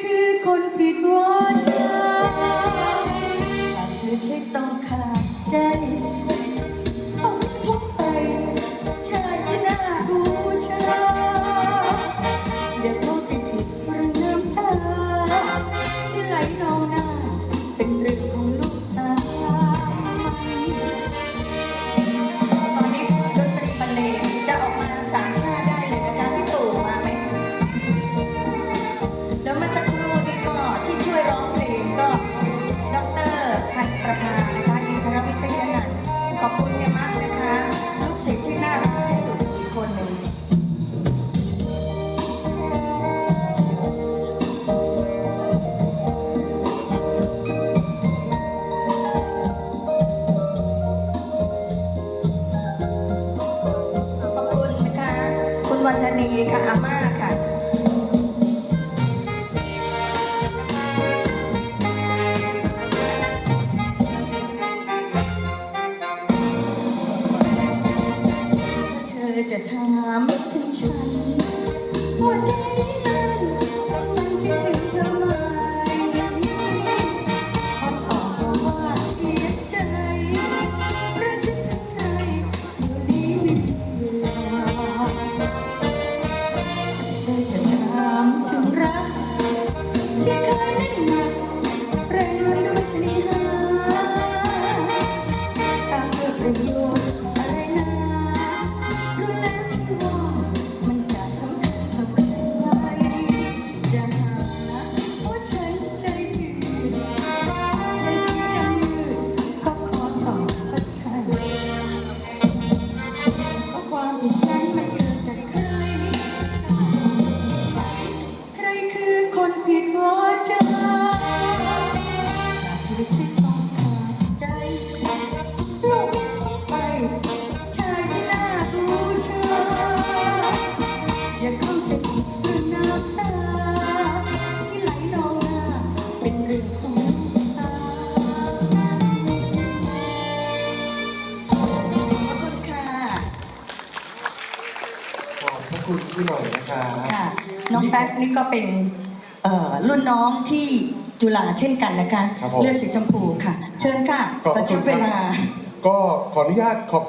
คือคนผิดวาจาหากเธอใช่ต้อง วรรณณีค่ะอาม่าค่ะเธอจะถามถึงฉันหัวใจ พระคุณพี่หน่อยนะคะค่ะ น้องแบ๊กนี่ก็เป็นรุ่นน้องที่จุฬาเช่นกันนะคะรับเลือดสีชมพูค่ะ เชิญค่ะขอประชิดเวลา ก็ขออนุญาตขอบ